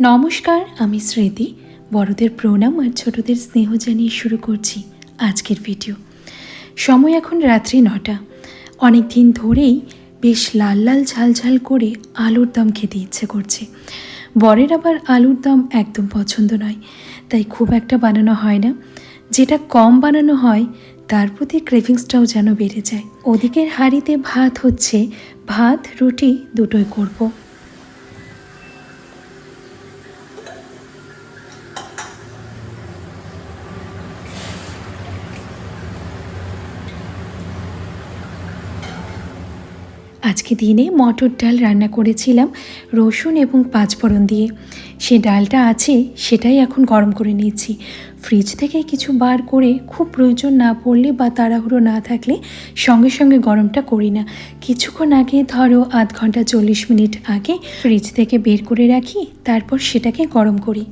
নমস্কার, আমি স্মৃতি। বড়দের প্রণাম আর ছোটদের স্নেহ জানিয়ে শুরু করছি আজকের ভিডিও। সময় এখন রাত্রি নটা। অনেক দিন ধরেই বেশ লাল লাল ঝাল ঝাল করে আলুর দম খেতে ইচ্ছে করছে। বরের আবার আলুর দম একদম পছন্দ নয়। তাই খুব একটা বানানো হয় না। যেটা কম বানানো হয়, তার প্রতি ক্রেভিংসটাও যেন বেড়ে যায়। ওদিকের হাঁড়িতে ভাত হচ্ছে। ভাত, রুটি দুটোই করব। আজকে দিনে মটর ডাল রান্না করেছিলাম রসুন এবং পাঁচফোড়ন দিয়ে। সে ডালটা আছে, সেটাই এখন গরম করে নিয়েছি। ফ্রিজ থেকে কিছু বার করে খুব প্রয়োজন না পড়লে বা তাড়াহুড়ো না থাকলে সঙ্গে সঙ্গে গরমটা করি না। কিছুক্ষণ আগে ধরো আধ ঘণ্টা চল্লিশ মিনিট আগে ফ্রিজ থেকে বের করে রাখি, তারপর সেটাকে গরম করি।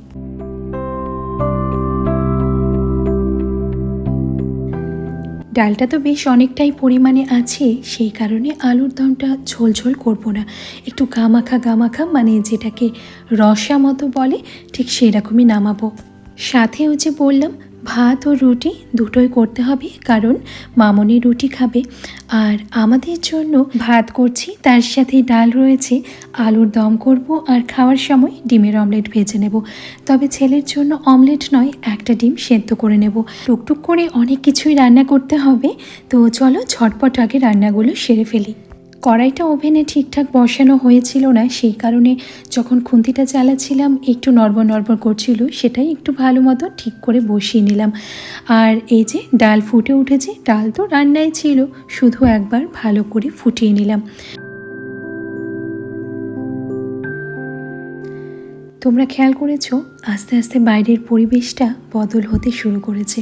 ডালটা তো বেশ অনেকটাই পরিমাণে আছে, সেই কারণে আলুর দমটা ঝোলঝোল করব না। একটু গামাখা গামাখা মানে যেটাকে রসা মতো বলে, ঠিক সেরকমই নামাবো। সাথে হচ্ছে যে বললাম ভাত ও রুটি দুটোই করতে হবে, কারণ মামনি রুটি খাবে। আর আমাদের জন্য ভাত করছি, তার সাথে ডাল রয়েছে, আলুর দম করব আর খাওয়ার সময় ডিমের অমলেট ভেজে নেব। তবে ছেলের জন্য অমলেট নয়, একটা ডিম সেদ্ধ করে নেব। টুকটুক করে অনেক কিছুই রান্না করতে হবে, তো চলো ঝটপট আগে রান্নাগুলো সেরে ফেলি। কড়াইটা ওভেনে ঠিকঠাক বসানো হয়েছিল না, সেই কারণে যখন খুন্তিটা চালাচ্ছিলাম, একটু নড়বড় নড়বড় করছিল, সেটাই একটু ভালো মতো ঠিক করে বসিয়ে নিলাম। আর এই যে ডাল ফুটে উঠেছে, ডাল তো রান্নায় ছিল, শুধু একবার ভালো করে ফুটিয়ে নিলাম। তোমরা খেয়াল করেছ, আস্তে আস্তে বাইরের পরিবেশটা বদল হতে শুরু করেছে।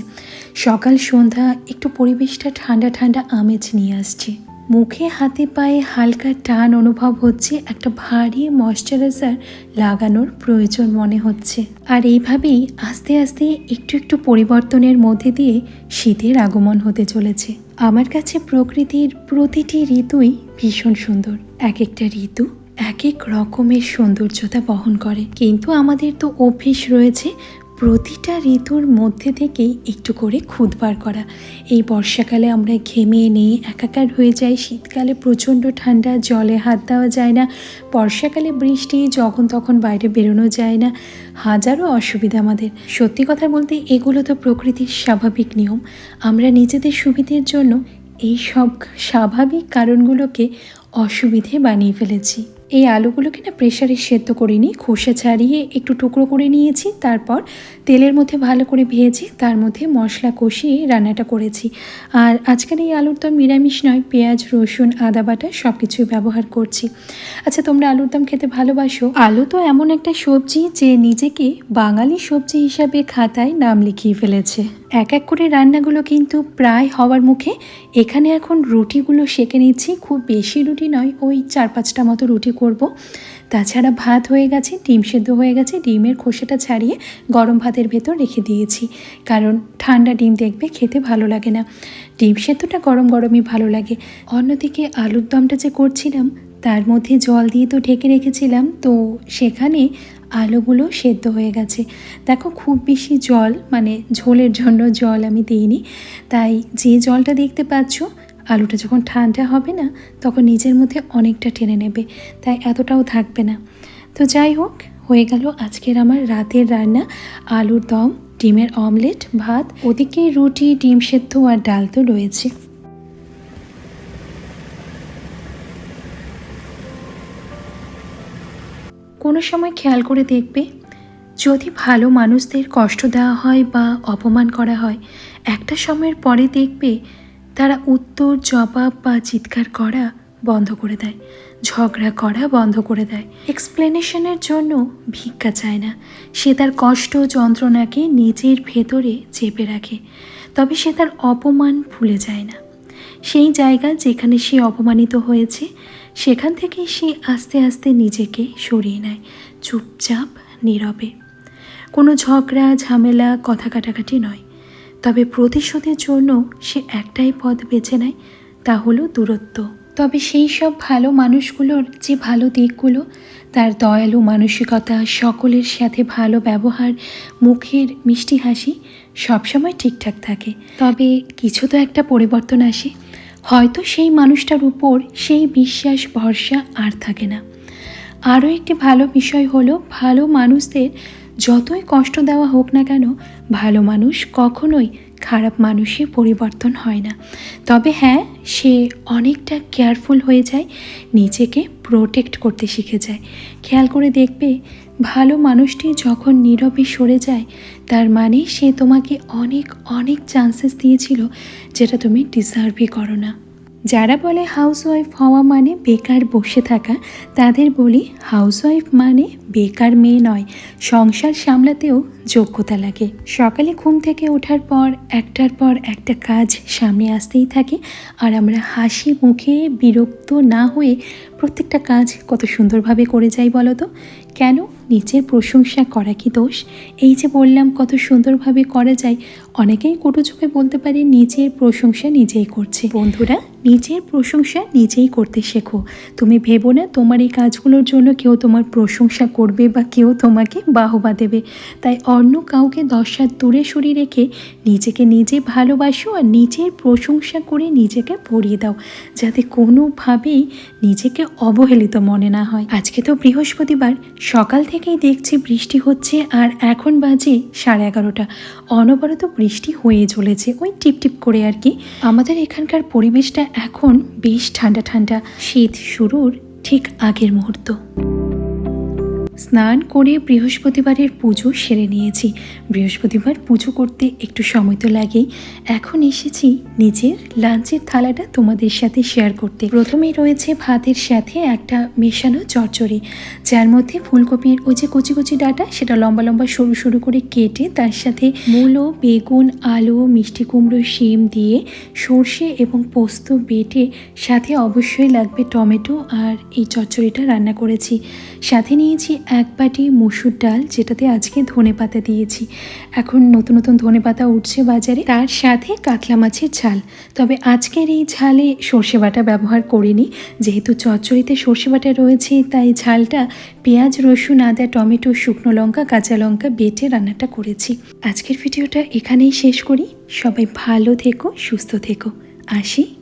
সকাল সন্ধ্যা, একটু পরিবেশটা ঠান্ডা ঠান্ডা আমেজ নিয়ে আসছে। মুখে হাতে পায়ে হালকা টান অনুভব হচ্ছে একটা ভারী ময়শ্চারাইজার লাগানোর প্রয়োজন মনে হচ্ছে। আর এইভাবেই আস্তে আস্তে একটু একটু পরিবর্তনের মধ্যে দিয়ে শীতের আগমন হতে চলেছে। আমার কাছে প্রকৃতির প্রতিটি ঋতুই ভীষণ সুন্দর। এক একটা ঋতু এক এক রকমের সৌন্দর্যতা বহন করে। কিন্তু আমাদের তো অভ্যেস রয়েছে প্রতিটা ঋতুর মধ্যে থেকেই একটু করে খুদ বার করা। এই বর্ষাকালে আমরা ঘেমে নেই, একাকার হয়ে যাই, শীতকালে প্রচণ্ড ঠান্ডা, জলে হাত দেওয়া যায় না, বর্ষাকালে বৃষ্টি, যখন তখন বাইরে বেরোনো যায় না, হাজারো অসুবিধা আমাদের। সত্যি কথা বলতে এগুলো তো প্রকৃতির স্বাভাবিক নিয়ম। আমরা নিজেদের সুবিধের জন্য এই সব স্বাভাবিক কারণগুলোকে অসুবিধে বানিয়ে ফেলেছি। এই আলুগুলোকে না প্রেশারে সেদ্ধ করে নিই খোসা ছাড়িয়ে একটু টুকরো করে নিয়েছি, তারপর তেলের মধ্যে ভালো করে ভেজে তার মধ্যে মশলা কষিয়ে রান্নাটা করেছি। আর আজকের এই আলুর দম নিরামিষ নয়, পেঁয়াজ, রসুন, আদা বাটা সব কিছুই ব্যবহার করছি। আচ্ছা তোমরা আলুর দম খেতে ভালোবাসো? আলু তো এমন একটা সবজি যে নিজেকে বাঙালি সবজি হিসাবে খাতায় নাম লিখিয়ে ফেলেছে। এক এক করে রান্নাগুলো কিন্তু প্রায় হওয়ার মুখে এখানে এখন রুটিগুলো সেঁকে নিচ্ছি, খুব বেশি রুটি নয়, ওই চার পাঁচটা মতো রুটি করব। তাছাড়া ভাত হয়ে গেছে, ডিম সেদ্ধ হয়ে গেছে, ডিমের খোসাটা ছাড়িয়ে গরম ভাতের ভেতর রেখে দিয়েছি। কারণ ঠান্ডা ডিম দেখবে খেতে ভালো লাগে না। ডিম সেদ্ধটা গরম গরমই ভালো লাগে। অন্যদিকে আলুর দমটা যে করছিলাম, তার মধ্যে জল দিয়ে তো ঢেকে রেখেছিলাম, তো সেখানে আলুগুলো সেদ্ধ হয়ে গেছে। দেখো খুব বেশি জল মানে ঝোলের জন্য জল আমি দিইনি। তাই যে জলটা দেখতে পাচ্ছ আলুটা যখন ঠান্ডা হবে না, তখন নিজের মধ্যে অনেকটা টেনে নেবে, তাই এতটাও থাকবে না। তো যাই হোক, হয়ে গেল আজকের আমার রাতের রান্না, আলুর দম, ডিমের অমলেট, ভাত, ওদিকে রুটি, ডিম সেদ্ধ আর ডাল তো রয়েছে। কোনো সময় খেয়াল করে দেখবে, যদি ভালো মানুষদের কষ্ট দেওয়া হয় বা অপমান করা হয়, একটা সময়ের পরে দেখবে তারা উত্তর, জবাব বা চিৎকার করা বন্ধ করে দেয়। ঝগড়া করা বন্ধ করে দেয়। এক্সপ্লেনেশনের জন্য ভিক্ষা চায় না। সে তার কষ্ট, যন্ত্রণাকে নিজের ভেতরে চেপে রাখে। তবে সে তার অপমান ভুলে যায় না। সেই জায়গা যেখানে সে অপমানিত হয়েছে, সেখান থেকে সে আস্তে আস্তে নিজেকে সরিয়ে নেয়, চুপচাপ নীরবে। কোনো ঝগড়া, ঝামেলা, কথা কাটাকাটি নয়। তবে প্রতিশোধের জন্য সে একটাই পথ বেছে নেয়, তা হলো দূরত্ব। তবে সেই সব ভালো মানুষগুলোর যে ভালো দিকগুলো, তার দয়ালু মানসিকতা, সকলের সাথে ভালো ব্যবহার, মুখের মিষ্টি হাসি, সবসময় ঠিকঠাক থাকে। তবে কিছু তো একটা পরিবর্তন আসে। হয়তো সেই মানুষটার উপর সেই বিশ্বাস, ভরসা আর থাকে না। আরও একটি ভালো বিষয় হলো, ভালো মানুষদের যতই কষ্ট দেওয়া হোক না কেন, ভালো মানুষ কখনোই খারাপ মানুষে পরিবর্তন হয় না। তবে হ্যাঁ সে অনেকটা কেয়ারফুল হয়ে যায়, নিজেকে প্রোটেক্ট করতে শিখে যায়। খেয়াল করে দেখবে, ভালো মানুষটি যখন নীরবে সরে যায়, তার মানে সে তোমাকে অনেক অনেক চান্সেস দিয়েছিল, যেটা তুমি ডিজার্ভই করো না। যারা বলে হাউসওয়াইফ হওয়া মানে বেকার বসে থাকা তাদের বলি হাউসওয়াইফ মানে বেকার মেয়ে নয়। সংসার সামলাতেও যোগ্যতা লাগে। সকালে ঘুম থেকে ওঠার পর একটার পর একটা কাজ সামনে আসতেই থাকে আর আমরা হাসি মুখে বিরক্ত না হয়ে প্রত্যেকটা কাজ কত সুন্দরভাবে করে যাই বলো তো? কেন? নিজের প্রশংসা করা কি দোষ? এই যে বললাম কত সুন্দরভাবে করা যায় অনেকেই কটু চোখে বলতে পারে নিজের প্রশংসা নিজেই করছে। বন্ধুরা নিজের প্রশংসা নিজেই করতে শেখো। তুমি ভেবো না তোমার এই কাজগুলোর জন্য কেউ তোমার প্রশংসা করবে বা কেউ তোমাকে বাহবা দেবে। তাই অন্য কাউকে দশ হাত দূরে সরিয়ে রেখে নিজেকে নিজে ভালোবাসো আর নিজের প্রশংসা করে নিজেকে ভরিয়ে দাও, যাতে কোনোভাবেই নিজেকে অবহেলিত মনে না হয়। আজকে তো বৃহস্পতিবার, সকাল থেকেই দেখছি বৃষ্টি হচ্ছে আর এখন বাজে সাড়ে এগারোটা। অনবরত বৃষ্টি হয়ে চলেছে ওই টিপ টিপ করে আর কি। আমাদের এখানকার পরিবেশটা এখন বেশ ঠান্ডা ঠান্ডা শীত শুরুর ঠিক আগের মুহূর্ত। স্নান করে বৃহস্পতিবারের পুজো সেরে নিয়েছি। বৃহস্পতিবার পুজো করতে একটু সময় তো লাগেই। এখন এসেছি নিজের লাঞ্চের থালাটা তোমাদের সাথে শেয়ার করতে। প্রথমেই রয়েছে ভাতের সাথে একটা মেশানো চচ্চড়ি। যার মধ্যে ফুলকপির ওই যে কচি কচি ডাটা, সেটা লম্বা লম্বা সরু সরু করে কেটে তার সাথে মূলো, বেগুন, আলু, মিষ্টি কুমড়ো, শিম দিয়ে সর্ষে এবং পোস্ত বেটে সাথে অবশ্যই লাগবে টমেটো আর এই চচ্চড়িটা রান্না করেছি। সাথে নিয়েছি এক বাটি মসুর ডাল যেটাতে আজকে ধনে পাতা দিয়েছি। এখন নতুন নতুন ধনে পাতা উঠছে বাজারে। তার সাথে কাতলা মাছের ঝাল। তবে আজকের এই ঝালে সর্ষে বাটা ব্যবহার করিনি। যেহেতু চচ্চড়িতে সর্ষে বাটা রয়েছে, তাই ঝালটা পেঁয়াজ, রসুন, আদা, টমেটো, শুকনো লঙ্কা, কাঁচা লঙ্কা বেটে রান্নাটা করেছি। আজকের ভিডিওটা এখানেই শেষ করি। সবাই ভালো থেকো, সুস্থ থেকো। আসি।